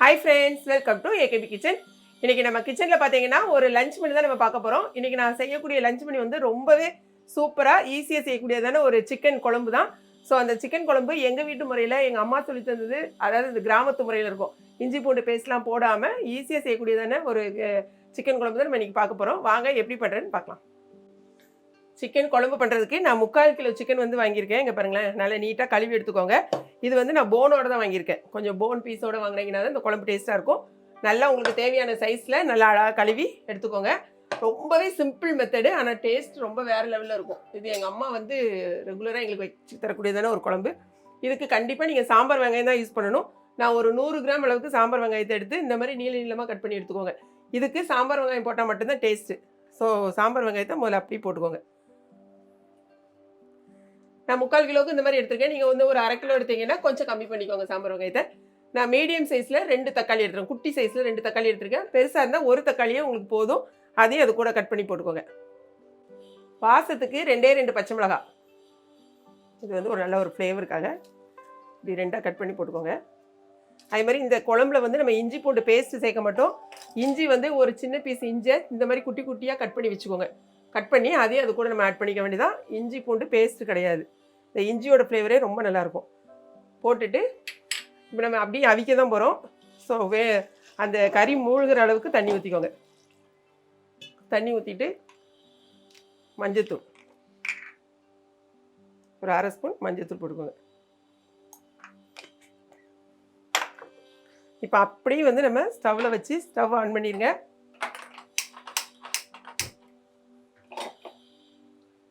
Hi friends welcome to AKP kitchen இன்றைக்கி நம்ம கிச்சனில் பார்த்தீங்கன்னா ஒரு லஞ்ச் மணி தான் நம்ம பார்க்க போகிறோம் இன்றைக்கி நான் செய்யக்கூடிய லஞ்ச் மணி வந்து ரொம்பவே சூப்பராக ஈஸியாக செய்யக்கூடியதான ஒரு சிக்கன் குழம்பு தான். ஸோ அந்த சிக்கன் குழம்பு எங்கள் வீட்டு முறையில் எங்கள் அம்மா சொல்லி தந்தது அதாவது இந்த கிராமத்து முறையில் இருக்கும். இஞ்சி பூண்டு பேஸ்ட்லாம் போடாமல் ஈஸியாக செய்யக்கூடியதான ஒரு சிக்கன் குழம்பு தான் நம்ம இன்றைக்கி பார்க்க போகிறோம் வாங்க எப்படி பண்ணுறேன்னு பார்க்கலாம். சிக்கன் குழம்பு பண்ணுறதுக்கு நான் முக்கால் கிலோ சிக்கன் வந்து வாங்கியிருக்கேன். இங்கே பாருங்களேன் நல்லா நீட்டாக கழுவி எடுத்துக்கோங்க. இது வந்து நான் போனோட தான் வாங்கியிருக்கேன். கொஞ்சம் போன் பீஸோட வாங்கினீங்கன்னா தான் இந்த குழம்பு டேஸ்ட்டாக இருக்கும். நல்லா உங்களுக்கு தேவையான சைஸில் நல்லா அழகாக கழுவி எடுத்துக்கோங்க. ரொம்பவே சிம்பிள் மெத்தடு ஆனால் டேஸ்ட் ரொம்ப வேறு லெவலில் இருக்கும். இது எங்கள் அம்மா வந்து ரெகுலராக எங்களுக்கு வச்சு தரக்கூடியதான ஒரு குழம்பு. இதுக்கு கண்டிப்பாக நீங்கள் சாம்பார் வெங்காயம் தான் யூஸ் பண்ணணும். நான் ஒரு நூறு கிராம் அளவுக்கு சாம்பார் வெங்காயத்தை எடுத்து இந்த மாதிரி நீள நீளமாக கட் பண்ணி எடுத்துக்கோங்க. இதுக்கு சாம்பார் வெங்காயம் போட்டால் மட்டும்தான் டேஸ்ட்டு ஸோ சாம்பார் வெங்காயத்தை முதல்ல அப்படி போட்டுக்கோங்க. நான் முக்கால் கிலோவுக்கு இந்த மாதிரி எடுத்திருக்கேன். நீங்கள் வந்து ஒரு அரை கிலோ எடுத்தீங்கன்னா கொஞ்சம் கம்மி பண்ணிக்கோங்க சாம்பார் வெங்காயத்தை. நான் மீடியம் சைஸில் ரெண்டு தக்காளி எடுத்துருக்கேன். குட்டி சைஸில் ரெண்டு தக்காளி எடுத்திருக்கேன். பெருசாக இருந்தால் ஒரு தக்காளியே உங்களுக்கு போதும். அதையும் அது கூட கட் பண்ணி போட்டுக்கோங்க. வாசத்துக்கு ரெண்டே ரெண்டு பச்சை மிளகாய் இது வந்து ஒரு நல்ல ஒரு ஃப்ளேவருக்காக இப்படி ரெண்டாக கட் பண்ணி போட்டுக்கோங்க. அதே மாதிரி இந்த குழம்புல வந்து நம்ம இஞ்சி பூண்டு பேஸ்ட்டு சேர்க்க மாட்டோம். இஞ்சி வந்து ஒரு சின்ன பீஸ் இஞ்சை இந்த மாதிரி குட்டி குட்டியாக கட் பண்ணி வச்சுக்கோங்க. கட் பண்ணி அதையும் அது கூட நம்ம ஆட் பண்ணிக்க வேண்டியதான் இஞ்சி பூண்டு பேஸ்ட்டு கிடையாது. இந்த இஞ்சியோட ஃப்ளேவரே ரொம்ப நல்லாயிருக்கும். போட்டுட்டு இப்போ நம்ம அப்படியே அவிக்க தான் போகிறோம் ஸோ வே அந்த கறி மூழ்கிற அளவுக்கு தண்ணி ஊற்றிக்கோங்க தண்ணி ஊற்றிட்டு மஞ்சத்தூள். ஒரு அரை ஸ்பூன் மஞ்சத்தூள் போட்டுக்கோங்க. இப்போ அப்படியே வந்து நம்ம ஸ்டவ்வில் வச்சு ஸ்டவ் ஆன் பண்ணிடுங்க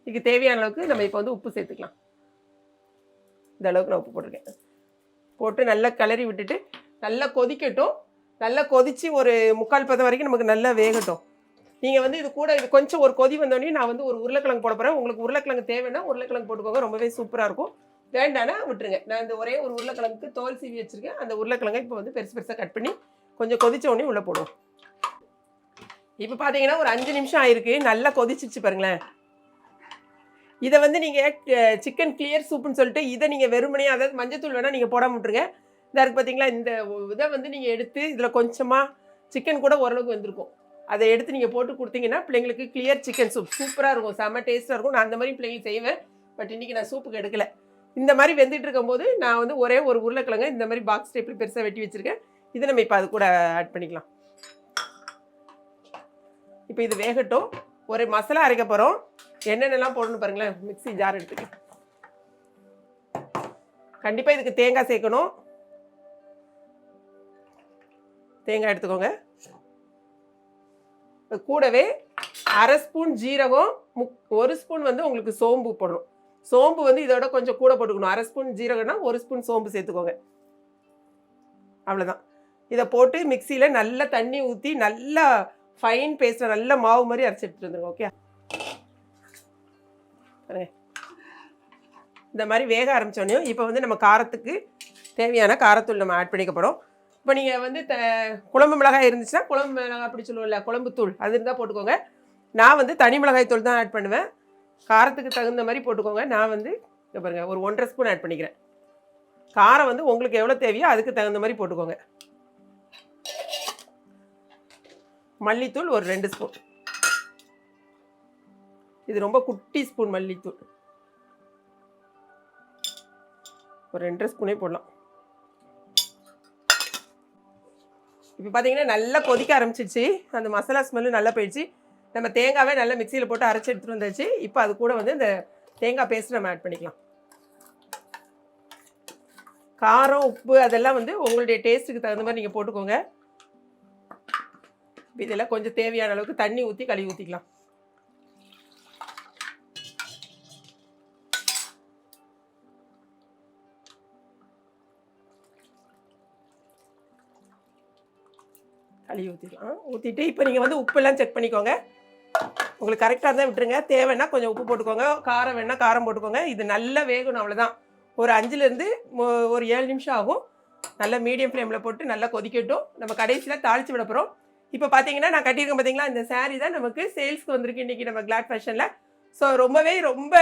இதுக்கு தேவையான அளவுக்கு நம்ம இப்போ வந்து உப்பு சேர்த்துக்கலாம். இந்த அளவுக்கு நான் உப்பு போட்டிருக்கேன். போட்டு நல்லா கிளறி விட்டுட்டு நல்லா கொதிக்கட்டும். நல்லா கொதித்து ஒரு முக்கால் பதம் வரைக்கும் நமக்கு நல்லா வேகட்டும். நீங்கள் வந்து இது கூட இது கொஞ்சம் ஒரு கொதி வந்தோடனே நான் வந்து ஒரு உருளைக்கிழங்கு போட போகிறேன் உங்களுக்கு உருளைக்கிழங்கு தேவைன்னா உருளைக்கிழங்கு போட்டுக்கோங்க. ரொம்பவே சூப்பராக இருக்கும். வேண்டானா விட்டுருங்க. நான் இந்த ஒரே ஒரு உருளைக்கிழங்குக்கு தோல் சீவி வச்சுருக்கேன். அந்த உருளைக்கிழங்கை இப்போ வந்து பெருசு பெருசாக கட் பண்ணி கொஞ்சம் கொதிச்ச உடனே உள்ளே போடுவோம். இப்போ பார்த்தீங்கன்னா ஒரு அஞ்சு நிமிஷம் ஆயிருக்கு. நல்லா கொதிச்சிச்சு பாருங்களேன். இதை வந்து நீங்கள் சிக்கன் கிளியர் சூப்புன்னு சொல்லிட்டு இதை நீங்கள் வெறுமனே அதாவது மஞ்சத்தூள் வேணால் நீங்கள் போட விட்ருங்க இந்த இருக்கு பார்த்தீங்களா இந்த இதை வந்து நீங்கள் எடுத்து இதில் கொஞ்சமாக சிக்கன் கூட ஓரளவுக்கு வந்திருக்கும். அதை எடுத்து நீங்கள் போட்டு கொடுத்தீங்கன்னா பிள்ளைங்களுக்கு கிளியர் சிக்கன் சூப் சூப்பராக இருக்கும் செம்ம டேஸ்ட்டாக இருக்கும். நான் அந்த மாதிரி பிள்ளைங்களுக்கு செய்வேன். பட் இன்றைக்கி நான் சூப்புக்கு எடுக்கல. இந்த மாதிரி வெந்துட்டு இருக்கும்போது நான் வந்து ஒரே ஒரு உருளைக்கிழங்கு இந்த மாதிரி பாக்ஸ் டைப்பில் பெருசாக வெட்டி வச்சுருக்கேன் இதை நம்ம இப்போ அது கூட ஆட் பண்ணிக்கலாம். இப்போ இது வேகட்டும். ஒரு மசாலா அரைக்க போகிறோம் என்னென்னலாம் போடணும் பாருங்களேன். மிக்ஸி ஜார் எடுத்துக்கேன். கண்டிப்பாக இதுக்கு தேங்காய் சேர்க்கணும். தேங்காய் எடுத்துக்கோங்க. கூடவே அரை ஸ்பூன் ஜீரகம் முக் ஒரு ஸ்பூன் வந்து உங்களுக்கு சோம்பு போடணும். சோம்பு வந்து இதோட கொஞ்சம் கூட போட்டுக்கணும். அரை ஸ்பூன் ஜீரகம்னா ஒரு ஸ்பூன் சோம்பு சேர்த்துக்கோங்க. அவ்வளோதான் இதை போட்டு மிக்சியில் நல்லா தண்ணி ஊற்றி நல்லா ஃபைன் பேஸ்ட்டை நல்ல மாவு மாதிரி அரைச்சி எடுத்துகிட்டு வந்துருங்க ஓகே இந்த மாதிரி வேக ஆரம்பித்தோடனே இப்போ வந்து நம்ம காரத்துக்கு தேவையான காரத்தூள் நம்ம ஆட் பண்ணிக்க போகிறோம் இப்போ நீங்கள் வந்து த குழம்பு மிளகாய் இருந்துச்சுன்னா குழம்பு மிளகாய் அப்படி சொல்லுவோம்ல குழம்பு தூள் அது இருந்தால் போட்டுக்கோங்க. நான் வந்து தனி மிளகாய் தூள் தான் ஆட் பண்ணுவேன். காரத்துக்கு தகுந்த மாதிரி போட்டுக்கோங்க. நான் வந்து இங்கே பாருங்கள் ஒரு ஒன்றரை ஸ்பூன் ஆட் பண்ணிக்கிறேன். காரம் வந்து உங்களுக்கு எவ்வளோ தேவையோ அதுக்கு தகுந்த மாதிரி போட்டுக்கோங்க. மல்லித்தூள் ஒரு ரெண்டு ஸ்பூன் இது ரொம்ப குட்டி ஸ்பூன் மல்லித்தூள். ஒரு ரெண்டரை ஸ்பூனே போடலாம். இப்போ பார்த்தீங்கன்னா நல்லா கொதிக்க ஆரம்பிச்சிருச்சு. அந்த மசாலா ஸ்மெல்லு நல்லா போயிடுச்சு. நம்ம தேங்காவே நல்லா மிக்சியில் போட்டு அரைச்சி எடுத்துகிட்டு வந்தாச்சு. இப்போ அது கூட வந்து இந்த தேங்காய் பேஸ்ட் நம்ம ஆட் பண்ணிக்கலாம். காரம் உப்பு அதெல்லாம் வந்து உங்களுடைய டேஸ்ட்டுக்கு தகுந்த மாதிரி நீங்கள் போட்டுக்கோங்க. இதெல்லாம் கொஞ்சம் தேவையான அளவுக்கு தண்ணி ஊற்றி கழுவி ஊற்றிக்கலாம் கழுவி ஊற்றிக்கலாம் ஊற்றிட்டு இப்போ நீங்கள் வந்து உப்பெல்லாம் செக் பண்ணிக்கோங்க. உங்களுக்கு கரெக்டாக இருந்தால் விட்டுருங்க. தேவைன்னா கொஞ்சம் உப்பு போட்டுக்கோங்க. காரம் வேணால் காரம் போட்டுக்கோங்க. இது நல்லா வேகணும் அவ்வளோதான் ஒரு அஞ்சுலேருந்து ஒரு ஏழு நிமிஷம் ஆகும். நல்லா மீடியம் ஃப்ளேமில் போட்டு நல்லா கொதிக்கட்டும். நம்ம கடைசியில் தாளித்து விட போகிறோம் இப்போ பார்த்தீங்கன்னா நான் கட்டியிருக்கேன் பார்த்தீங்களா இந்த சாரீ தான் நமக்கு சேல்ஸ்க்கு வந்திருக்கு இன்றைக்கி நம்ம கிளாட் ஃபேஷனில் ஸோ ரொம்பவே ரொம்ப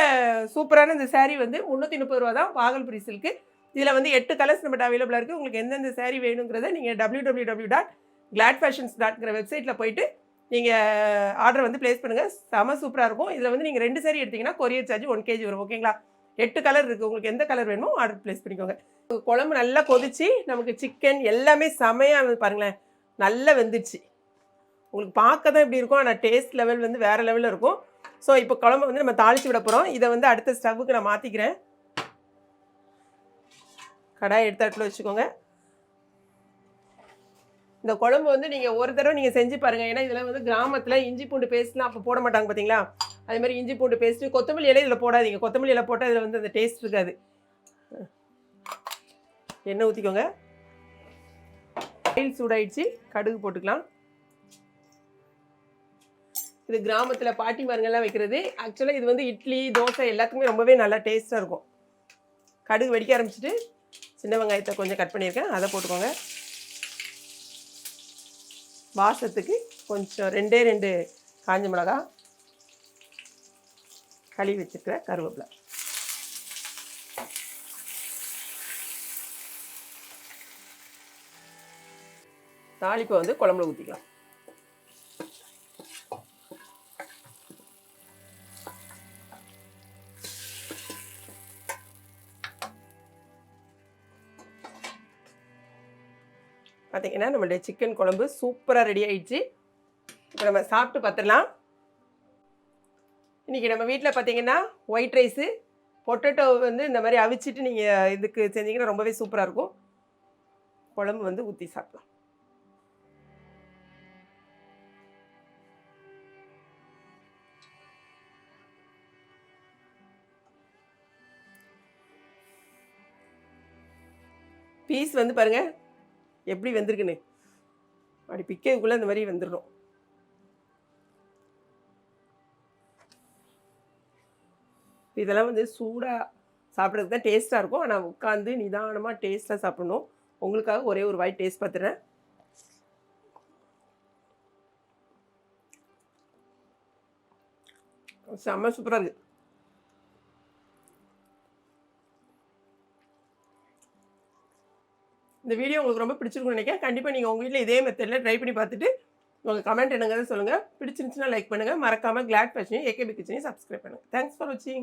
சூப்பரான இந்த சாரீ வந்து முந்நூற்றி முப்பது ரூபா தான் வாகல்புரி சில்க்கு இதில் வந்து எட்டு கலர்ஸ் நம்மகிட்ட அவைலபிளாக இருக்குது உங்களுக்கு எந்தெந்த சாரீ வேணுங்கிறத நீங்கள் W W W dot Glad Fashions டாட்ங்கிற வெப்சைட்டில் போயிட்டு நீங்கள் ஆர்டர் uh, வந்து ப்ளேஸ் பண்ணுங்கள் செம சூப்பராக இருக்கும். இதில் வந்து நீங்கள் ரெண்டு சேரீ எடுத்தீங்கன்னா கொரியர் சார்ஜ் ஒன் கேஜி வரும். ஓகேங்களா எட்டு கலர் இருக்குது உங்களுக்கு எந்த கலர் வேணுமோ ஆர்டர் ப்ளேஸ் பண்ணிக்கோங்க. குழம்பு நல்லா கொதிச்சு நமக்கு சிக்கன் எல்லாமே செமையாக பாருங்களேன் நல்லா வெந்துடுச்சு உங்களுக்கு பார்க்க தான் இப்படி இருக்கும். ஆனால் டேஸ்ட் லெவல் வந்து வேறு லெவலில் இருக்கும். ஸோ இப்போ குழம்பு வந்து நம்ம தாளித்து விட போகிறோம் இதை வந்து அடுத்த ஸ்டவ்வுக்கு நான் மாற்றிக்கிறேன் கடாய் எடுத்து அடுப்பில் வச்சுக்கோங்க. இந்த குழம்பு வந்து நீங்கள் ஒரு தடவை நீங்கள் செஞ்சு பாருங்கள் ஏன்னா இதில் வந்து கிராமத்தில் இஞ்சி பூண்டு பேஸ்ட்லாம் அப்போ போட மாட்டாங்க பார்த்தீங்களா அதே மாதிரி இஞ்சி பூண்டு பேஸ்ட்டு கொத்தமல்லி இலை இதில் போடாதீங்க. கொத்தமல்லி இலை போட்டால் இதில் வந்து அந்த டேஸ்ட் இருக்காது. எண்ணெய் ஊற்றிக்கோங்க ஆயில் சூடாயிடுச்சு. கடுகு போட்டுக்கலாம். இது கிராமத்தில் பாட்டிமாருங்கெல்லாம் வைக்கிறது. ஆக்சுவலாக இது வந்து இட்லி தோசை எல்லாத்துக்குமே ரொம்பவே நல்லா டேஸ்ட்டாக இருக்கும். கடுகு வெடிக்க ஆரம்பிச்சிட்டு சின்ன வெங்காயத்தை கொஞ்சம் கட் பண்ணியிருக்கேன். அதை போட்டுக்கோங்க. வாசத்துக்கு கொஞ்சம் ரெண்டே ரெண்டு காஞ்ச மிளகா கழுவி வச்சுருக்கிற கருவேப்பிலை. தாளிப்பை வந்து குழம்புல ஊற்றிக்கலாம் பார்த்தீங்கன்னா நம்மளுடைய சிக்கன் குழம்பு சூப்பராக ரெடி ஆயிடுச்சு. இப்போ நம்ம சாப்பிட்டு பார்த்துடலாம் இன்றைக்கி நம்ம வீட்டில் பார்த்தீங்கன்னா ஒயிட் ரைஸு பொட்டேட்டோ வந்து இந்த மாதிரி அவிச்சிட்டு நீங்கள் இதுக்கு செஞ்சீங்கன்னா ரொம்பவே சூப்பராக இருக்கும். குழம்பு வந்து ஊற்றி சாப்பிடலாம். பீஸ் வந்து பாருங்கள் எப்படி வந்திருக்குன்னு? அப்படி பிக்கேக்குள்ளே இந்த மாதிரி வந்துடும் இதெல்லாம் வந்து சூடாக சாப்பிட்றதுக்கு தான் டேஸ்ட்டாக இருக்கும். ஆனால் உட்காந்து நிதானமாக டேஸ்ட்டாக சாப்பிடணும். உங்களுக்காக ஒரே ஒரு வாய் டேஸ்ட் பார்த்துறேன் செம்ம சூப்பராக இருக்குது இந்த வீடியோ உங்களுக்கு ரொம்ப பிடிச்சிருக்கும்னு நினைக்கிறேன். கண்டிப்பாக நீங்கள் உங்கள் வீட்டில் இதே மெத்தடில் ட்ரை பண்ணி பார்த்துட்டு உங்கள் கமெண்ட் என்னங்கிறத சொல்லுங்கள் பிடிச்சிருந்துச்சுன்னா லைக் பண்ணுங்கள் மறக்காமல் கிளாட் ஃபேஷனையும் ஏகேபி கிச்சனையும் சப்ஸ்கிரைப் பண்ணுங்கள் தேங்க்ஸ் ஃபார் வாட்சிங்